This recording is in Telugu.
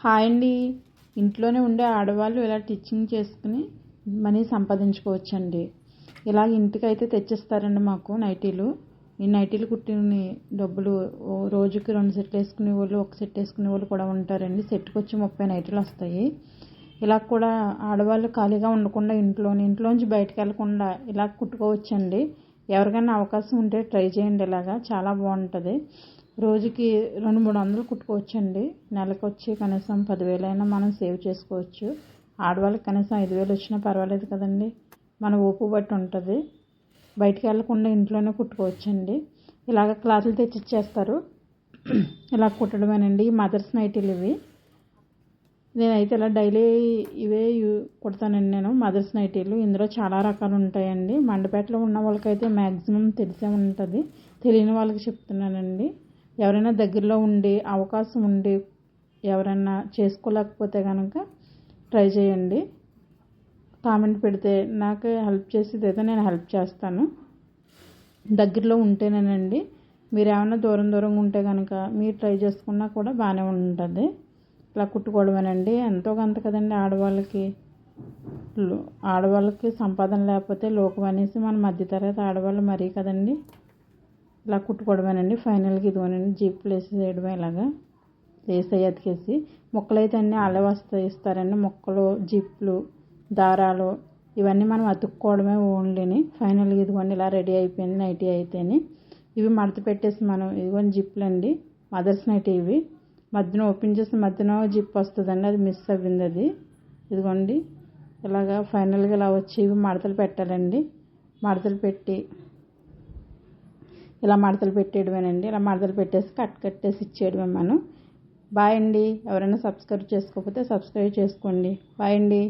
హాయ్ అండి. ఇంట్లోనే ఉండే ఆడవాళ్ళు ఇలా టిచ్చింగ్ చేసుకుని మనీ సంపాదించుకోవచ్చండి. ఇలా ఇంటికైతే తెచ్చిస్తారండి మాకు నైటీలు. ఈ నైటీలు కుట్టిన డబ్బులు రోజుకి రెండు సెట్లు వేసుకునే వాళ్ళు ఒక సెట్ వేసుకునే వాళ్ళు కూడా ఉంటారండి. సెట్కి వచ్చి ముప్పై నైటీలు వస్తాయి. ఇలా కూడా ఆడవాళ్ళు ఖాళీగా ఉండకుండా ఇంట్లోని ఇంట్లోంచి బయటకు వెళ్ళకుండా ఇలా కుట్టుకోవచ్చండి. ఎవరికైనా అవకాశం ఉంటే ట్రై చేయండి ఇలాగా. చాలా బాగుంటుంది. రోజుకి రెండు మూడు వందలు కుట్టుకోవచ్చండి. నెలకు వచ్చి కనీసం పదివేలైనా మనం సేవ్ చేసుకోవచ్చు. ఆడవాళ్ళకి కనీసం ఐదు వేలు వచ్చినా పర్వాలేదు కదండి. మన ఓపు బట్టి ఉంటుంది. బయటికి వెళ్ళకుండా ఇంట్లోనే కుట్టుకోవచ్చండి. ఇలాగ క్లాతులు తెచ్చిచ్చేస్తారు. ఇలా కుట్టడమేనండి. మదర్స్ నైటీలు ఇవి. నేనైతే ఇలా డైలీ ఇవే కుడతానండి నేను మదర్స్ నైటీలు. ఇందులో చాలా రకాలు ఉంటాయండి. మండపేటలో ఉన్న వాళ్ళకైతే మ్యాక్సిమం తెలిసే ఉంటుంది. తెలియని వాళ్ళకి చెప్తున్నానండి. ఎవరైనా దగ్గరలో ఉండి అవకాశం ఉండి ఎవరైనా చేసుకోలేకపోతే కనుక ట్రై చేయండి. కామెంట్ పెడితే నాకు హెల్ప్ చేసేది అయితే నేను హెల్ప్ చేస్తాను. దగ్గరలో ఉంటేనేనండి. మీరు ఏమైనా దూరం దూరంగా ఉంటే కనుక మీరు ట్రై చేసుకున్నా కూడా బాగానే ఉంటుంది. ఇలా కుట్టుకోవడమేనండి. ఎంతో కొంత కదండి ఆడవాళ్ళకి ఆడవాళ్ళకి సంపాదన లేకపోతే లోకం అనేసి మన మధ్యతరగతి ఆడవాళ్ళు మరీ కదండి. ఇలా కుట్టుకోవడమేనండి. ఫైనల్గా ఇదిగోనండి జీప్లు వేసేయడమే ఇలాగా. వేసి అతికేసి. ముక్కలు అయితే అన్నీ అల్లే వస్తాయి ఇస్తారండి. మొక్కలు జిప్లు దారాలు ఇవన్నీ మనం అతుక్కోవడమే ఓన్లీని. ఫైనల్గా ఇదిగోండి ఇలా రెడీ అయిపోయింది నైటీ అయితేని. ఇవి మడత పెట్టేసి మనం ఇదిగోండి జిప్లు అండి మదర్స్ నైటీ ఇవి. మధ్యన ఓపెన్ చేసి మధ్యన జిప్ వస్తుందండి. అది మిస్ అవ్వింది అది. ఇదిగోండి. ఇలాగా ఫైనల్గా ఇలా వచ్చి ఇవి మడతలు పెట్టాలండి. మడతలు పెట్టి ఇలా మడతలు పెట్టేయడమేనండి. ఇలా మడతలు పెట్టేసి కట్ కట్టేసి ఇచ్చేయడమే మనం. బాయ్ అండి. ఎవరైనా సబ్స్క్రైబ్ చేసుకోకపోతే సబ్స్క్రైబ్ చేసుకోండి. బాయ్ అండి.